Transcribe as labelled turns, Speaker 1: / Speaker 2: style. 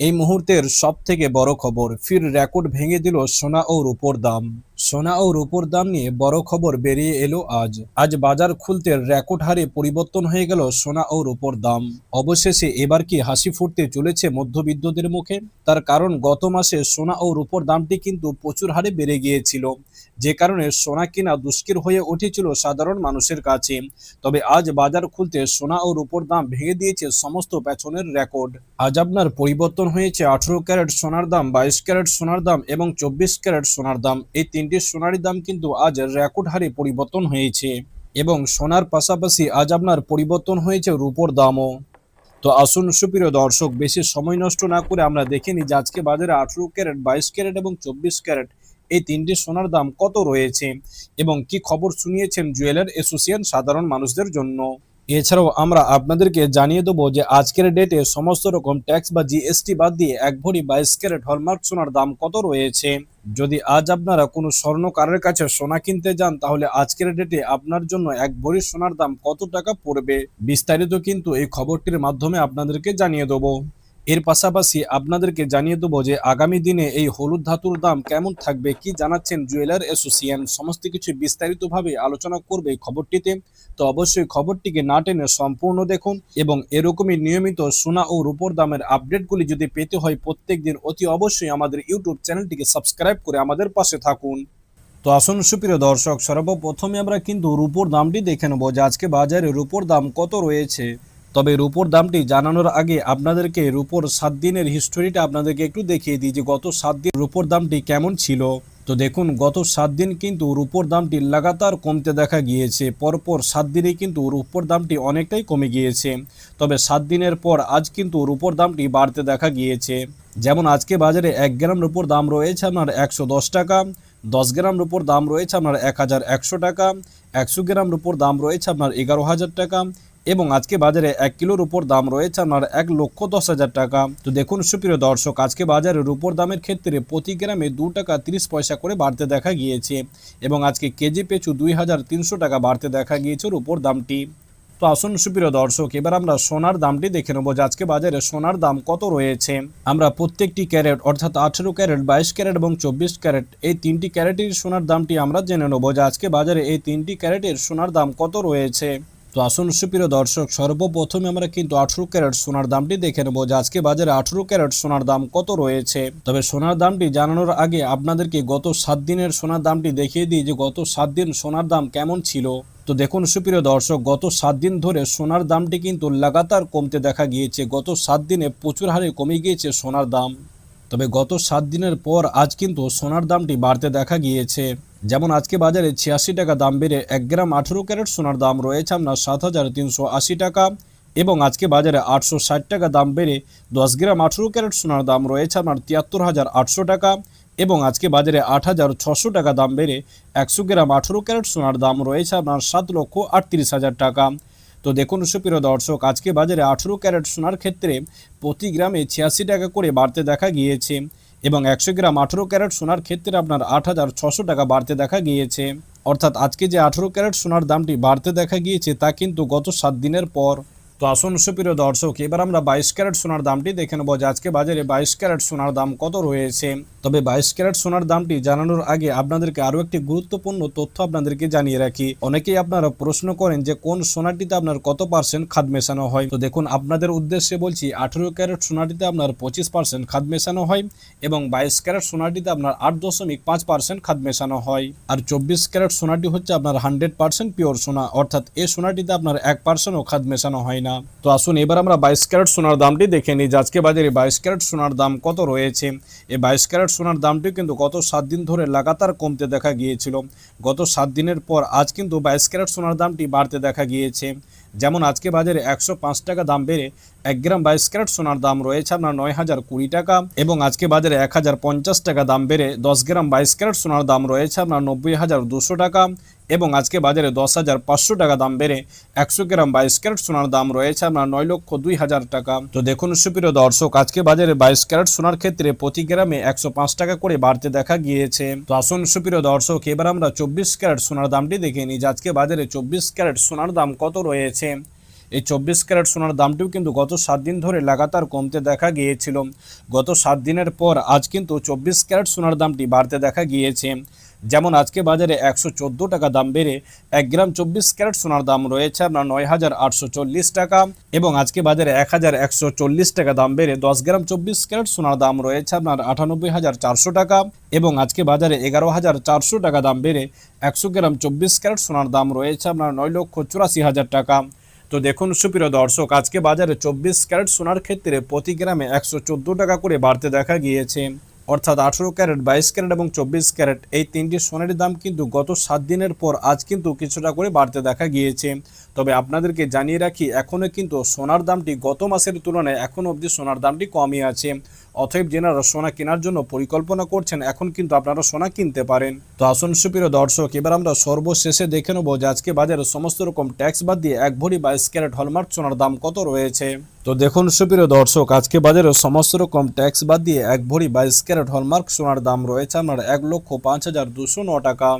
Speaker 1: এই মুহূর্তের সবথেকে বড় খবর ফির রেকর্ড ভেঙে দিল সোনা ও রূপোর দাম। সোনা ও রূপোর দাম নিয়ে বড় খবর বেরিয়ে এলো আজ। আজ বাজার খুলতে রেকর্ড হারে পরিবর্তন হয়ে গেল সোনা ও রূপোর দাম। অবশেষে এবার কি হাসি ফুটতে চলেছে মধ্যবিত্তদের মুখে? তার কারণ গত মাসে সোনা ও রূপোর দামটি কিন্তু প্রচুর হারে বেড়ে গিয়েছিল। যে কারণে সোনা কিনা দুষ্কির হয়ে উঠেছিল সাধারণ মানুষের কাছে। তবে আজ বাজার খুলতে সোনা ও রূপোর দাম ভেঙে দিয়েছে সমস্ত পেছনের রেকর্ড। আজ আপনার পরিবর্তন হয়েছে আঠারো ক্যারেট সোনার দাম, বাইশ ক্যারেট সোনার দাম এবং চব্বিশ ক্যারেট সোনার দাম। এই তিনটি সোনারি দাম কিন্তু আজ রেকর্ড হারে পরিবর্তন হয়েছে এবং সোনার পাশাপাশি আজ আপনার পরিবর্তন হয়েছে রূপোর দামও। তো আসুন সুপ্রিয় দর্শক, বেশি সময় নষ্ট না করে আমরা দেখে নিই যে আজকে বাজারে আঠেরো ক্যারেট, বাইশ ক্যারেট এবং চব্বিশ ক্যারেট এই তিনটি সোনার দাম কত রয়েছে এবং কি খবর শুনিয়েছেন জুয়েলার অ্যাসোসিয়েশন সাধারণ মানুষদের জন্য? এছাড়াও আমরা আপনাদেরকে জানিয়ে দেবো যে আজকের ডেটে সমস্ত রকম ট্যাক্স বা জিএসটি বাদ দিয়ে এক ভরি বাইশ ক্যারেট হলমার্ক সোনার দাম কত রয়েছে? যদি আজ আপনারা কোনো স্বর্ণকারের কাছে সোনা কিনতে যান, তাহলে আজকের ডেটে আপনার জন্য এক ভরি সোনার দাম কত টাকা পড়বে? বিস্তারিত কিন্তু এই খবরটির মাধ্যমে আপনাদেরকে জানিয়ে দেবো। এর পাশাপাশি আপনাদেরকে জানিয়ে দেবো যে আগামী দিনে এই হলুদ ধাতুর দাম কেমন থাকবে কি জানাচ্ছেন জুয়েলার অ্যাসোসিয়েশন। সমস্ত কিছু বিস্তারিতভাবে আলোচনা করবে খবরটিতে। তো অবশ্যই খবরটিকে না টেনে সম্পূর্ণ দেখুন এবং এরকমই নিয়মিত সোনা ও রূপোর দামের আপডেটগুলি যদি পেতে হয় প্রত্যেক দিন অতি অবশ্যই আমাদের ইউটিউব চ্যানেলটিকে সাবস্ক্রাইব করে আমাদের পাশে থাকুন। তো আসুন সুপ্রিয় দর্শক, সর্বপ্রথমে আমরা কিন্তু রূপোর দামটি দেখে নেব যে আজকে বাজারে রূপোর দাম কত রয়েছে। তবে রূপোর দামটি জানানোর আগে আপনাদেরকে রূপোর সাত দিনের হিস্টোরিটা আপনাদেরকে একটু দেখিয়ে দিই যে গত সাত দিন রূপোর দামটি কেমন ছিল। তো দেখুন, গত সাত দিন কিন্তু রূপোর দামটি লাগাতার কমতে দেখা গিয়েছে। পরপর সাত দিনে কিন্তু রূপোর দামটি অনেকটাই কমে গিয়েছে। তবে সাত দিনের পর আজ কিন্তু রূপোর দামটি বাড়তে দেখা গিয়েছে। যেমন আজকে বাজারে এক গ্রাম রূপোর দাম রয়েছে আপনার একশো দশ টাকা, দশ গ্রাম রূপোর দাম রয়েছে আপনার এক হাজার একশো টাকা, একশো গ্রাম রূপোর দাম রয়েছে আপনার এগারো হাজার টাকা এবং আজকে বাজারে এক কিলোর উপর দাম রয়েছে আপনার এক লক্ষ দশ হাজার টাকা। তো দেখুন, সুপ্রিয় দর্শক, আজকে বাজারের রূপোর দামের ক্ষেত্রে প্রতি গ্রামে দু টাকা তিরিশ পয়সা করে বাড়তে দেখা গিয়েছে এবং আজকে কেজি পেছু দুই হাজার তিনশো টাকা বাড়তে দেখা গিয়েছে রূপোর দামটি। তো আসুন, সুপ্রিয় দর্শক, এবার আমরা সোনার দামটি দেখে নেব যে আজকে বাজারে সোনার দাম কত রয়েছে। আমরা প্রত্যেকটি ক্যারেট, অর্থাৎ আঠেরো ক্যারেট, বাইশ ক্যারেট এবং চব্বিশ ক্যারেট, এই তিনটি ক্যারেটের সোনার দামটি আমরা জেনে নেব যে আজকে বাজারে এই তিনটি ক্যারেটের সোনার দাম কত রয়েছে। তো আসুন সুপ্রিয় দর্শক, সর্বপ্রথমে আমরা কিন্তু আঠেরো ক্যারেট সোনার দামটি দেখে নেব। যে আজকে বাজারে আঠেরো ক্যারেট সোনার দাম কত রয়েছে? তবে সোনার দামটি জানানোর আগে আপনাদেরকে গত সাত দিনের সোনার দামটি দেখিয়ে দিই যে গত সাত দিন সোনার দাম কেমন ছিল। তো দেখুন সুপ্রিয় দর্শক, গত সাত দিন ধরে সোনার দামটি কিন্তু লাগাতার কমতে দেখা গিয়েছে। গত সাত দিনে প্রচুর হারে কমে গিয়েছে সোনার দাম। তবে গত সাত দিনের পর আজ কিন্তু সোনার দামটি বাড়তে দেখা গিয়েছে। যেমন আজকে বাজারে ছিয়াশি টাকা দাম বেড়ে এক গ্রাম আঠেরো ক্যারেট সোনার দাম রয়েছে আপনার সাত হাজার তিনশো আশি টাকা। এবং আজকে বাজারে আটশো ষাট টাকা দাম বেড়ে দশ গ্রাম আঠেরো ক্যারেট সোনার দাম রয়েছে আপনার তিয়াত্তর হাজার আটশো টাকা। এবং আজকে বাজারে আট হাজার ছশো টাকা দাম বেড়ে একশো গ্রাম আঠেরো ক্যারেট সোনার দাম রয়েছে আপনার সাত লক্ষ আটত্রিশ হাজার টাকা। তো দেখুন সুপ্রিয় দর্শক, আজকে বাজারে আঠেরো ক্যারেট সোনার ক্ষেত্রে প্রতি গ্রামে ছিয়াশি টাকা করে বাড়তে দেখা গিয়েছে। এবং একশো গ্রাম আঠেরো ক্যারেট সোনার ক্ষেত্রে আপনার আট হাজার ছশো টাকা বাড়তে দেখা গিয়েছে। অর্থাৎ আজকে যে আঠেরো ক্যারেট সোনার দামটি বাড়তে দেখা গিয়েছে তা কিন্তু গত সাত দিনের পর। তো আসুন সুপ্রিয় দর্শক, এবার আমরা বাইশ ক্যারেট সোনার দামটি দেখে নেব যে আজকে বাজারে বাইশ ক্যারেট সোনার দাম কত রয়েছে। তবে বাইশ ক্যারেট সোনার দামটি জানানোর আগে আপনাদেরকে আরও একটি গুরুত্বপূর্ণ তথ্য আপনাদেরকে জানিয়ে রাখি। অনেকেই আপনারা প্রশ্ন করেন যে কোন সোনাটিতে আপনার কত পার্সেন্ট খাদ মেশানো হয়? তো দেখুন, আপনাদের উদ্দেশ্যে বলছি, আঠেরো ক্যারেট সোনাটিতে আপনার পঁচিশ পার্সেন্ট খাদ মেশানো হয় এবং বাইশ ক্যারেট সোনাটিতে আপনার আট দশমিক পাঁচ পার্সেন্ট খাদ মেশানো হয়। আর চব্বিশ ক্যারেট সোনাটি হচ্ছে আপনার হান্ড্রেড পার্সেন্ট পিওর সোনা, অর্থাৎ এই সোনাটিতে আপনার এক পার্সেন্টও খাদ মেশানো হয় না। তো আসুন, এবার আমরা বাইশ ক্যারেট সোনার দামটি দেখে নিই আজকে বাজারে বাইশ ক্যারেট সোনার দাম কত রয়েছে। এই বাইশ ক্যারেট সোনার দামটি কিন্তু গত সাত দিন ধরে লাগাতার কমতে দেখা গিয়েছিল। গত সাত দিনের পর আজ কিন্তু বাইশ ক্যারেট সোনার দামটি বাড়তে দেখা গিয়েছে। যেমন আজকে বাজারে একশো পাঁচ টাকা দাম বেড়ে এক গ্রাম বাইশ ক্যারেট সোনার দাম রয়েছে আপনার নয় হাজার কুড়ি টাকা এবং আজকে বাজারে এক হাজার পঞ্চাশ টাকা দাম বেড়ে দশ গ্রাম বাইশ ক্যারেট সোনার দাম রয়েছে আপনার নব্বই হাজার দুশো টাকা এবং আজকে বাজারে দশ হাজার পাঁচশো টাকা দাম বেড়ে একশো গ্রাম বাইশ ক্যারেট সোনার দাম রয়েছে আপনার নয় লক্ষ দুই হাজার টাকা। তো দেখুন সুপ্রিয় দর্শক, আজকে বাজারে বাইশ ক্যারেট সোনার ক্ষেত্রে প্রতি গ্রামে একশো পাঁচ টাকা করে বাড়তে দেখা গিয়েছে। তো আসুন সুপ্রিয় দর্শক, এবার আমরা চব্বিশ ক্যারেট সোনার দামটি দেখে নিই আজকে বাজারে চব্বিশ ক্যারেট সোনার দাম কত রয়েছে। এই চব্বিশ ক্যারেট সোনার দামটিও কিন্তু গত সাত দিন ধরে লাগাতার কমতে দেখা গিয়েছিল। গত সাত দিনের পর আজ কিন্তু চব্বিশ ক্যারেট সোনার দামটি বাড়তে দেখা গিয়েছে। যেমন আজকে বাজারে একশো চোদ্দ টাকা দাম বেড়ে এক গ্রাম চব্বিশ ক্যারেট সোনার দাম রয়েছে আপনার নয় হাজার আটশো চল্লিশ টাকা এবং আজকে বাজারে এক হাজার একশো চল্লিশ টাকা দাম বেড়ে দশ গ্রাম চব্বিশ ক্যারেট সোনার দাম রয়েছে আপনার আটানব্বই হাজার চারশো টাকা এবং আজকে বাজারে এগারো হাজার চারশো টাকা দাম বেড়ে একশো গ্রাম চব্বিশ ক্যারেট সোনার দাম রয়েছে আপনার নয় লক্ষ চুরাশি হাজার টাকা। তো দেখুন সুপ্রিয় দর্শক, আজকে বাজারে চব্বিশ ক্যারেট সোনার ক্ষেত্রে প্রতি গ্রামে একশো চোদ্দ টাকা করে বাড়তে দেখা গিয়েছে। অর্থাৎ আঠেরো ক্যারেট, বাইশ ক্যারেট এবং চব্বিশ ক্যারেট, এই তিনটি সোনার দাম কিন্তু গত সাত দিনের পর আজ কিন্তু কিছুটা করে বাড়তে দেখা গিয়েছে। তবে আপনাদেরকে জানিয়ে রাখি এখনও কিন্তু সোনার দামটি গত মাসের তুলনায় এখনও অবধি সোনার দামটি কমই আছে। অতএব যেনারা সোনা কেনার জন্য পরিকল্পনা করছেন, এখন কিন্তু আপনারা সোনা কিনতে পারেন। তো আসুন সুপ্রিয় দর্শক, এবার আমরা সর্বশেষে দেখে নেব যে আজকে বাজারে সমস্ত রকম ট্যাক্স বাদ দিয়ে এক ভরি বাইশ ক্যারেট হলমার্ক সোনার দাম কত রয়েছে। তো দেখুন সুপ্রিয় দর্শক, আজকে বাজারে সমস্ত রকম ট্যাক্স বাদ দিয়ে এক ভরি বাইশ ক্যারেট হলমার্ক সোনার দাম রয়েছে আপনার এক লক্ষ পাঁচ হাজার দুশো ন টাকা।